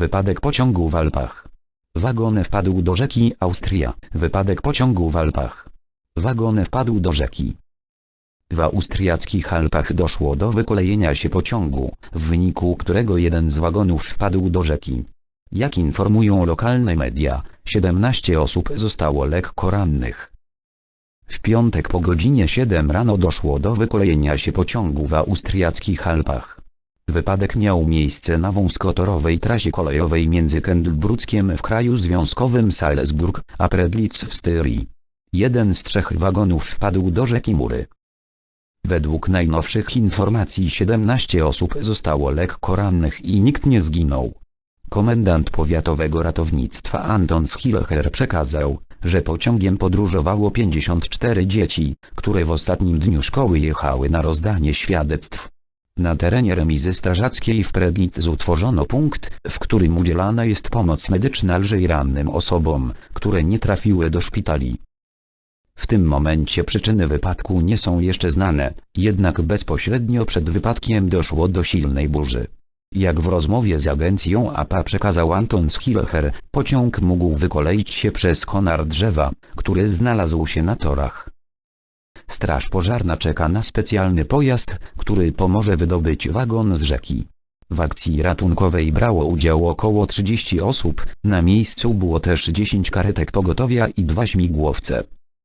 Wypadek pociągu w Alpach. Wagon wpadł do rzeki Austria. Wypadek pociągu w Alpach. Wagon wpadł do rzeki. W austriackich Alpach doszło do wykolejenia się pociągu, w wyniku którego jeden z wagonów wpadł do rzeki. Jak informują lokalne media, 17 osób zostało lekko rannych. W piątek po godzinie 7 rano doszło do wykolejenia się pociągu w austriackich Alpach. Wypadek miał miejsce na wąskotorowej trasie kolejowej między Kendlbruckiem w kraju związkowym Salzburg, a Predlitz w Styrii. Jeden z trzech wagonów wpadł do rzeki Mury. Według najnowszych informacji 17 osób zostało lekko rannych i nikt nie zginął. Komendant powiatowego ratownictwa Anton Schilcher przekazał, że pociągiem podróżowało 54 dzieci, które w ostatnim dniu szkoły jechały na rozdanie świadectw. Na terenie remizy strażackiej w Predlitz utworzono punkt, w którym udzielana jest pomoc medyczna lżej rannym osobom, które nie trafiły do szpitali. W tym momencie przyczyny wypadku nie są jeszcze znane, jednak bezpośrednio przed wypadkiem doszło do silnej burzy. Jak w rozmowie z agencją APA przekazał Anton Schilcher, pociąg mógł wykoleić się przez konar drzewa, który znalazł się na torach. Straż pożarna czeka na specjalny pojazd, który pomoże wydobyć wagon z rzeki. W akcji ratunkowej brało udział około 30 osób, na miejscu było też 10 karetek pogotowia i dwa śmigłowce.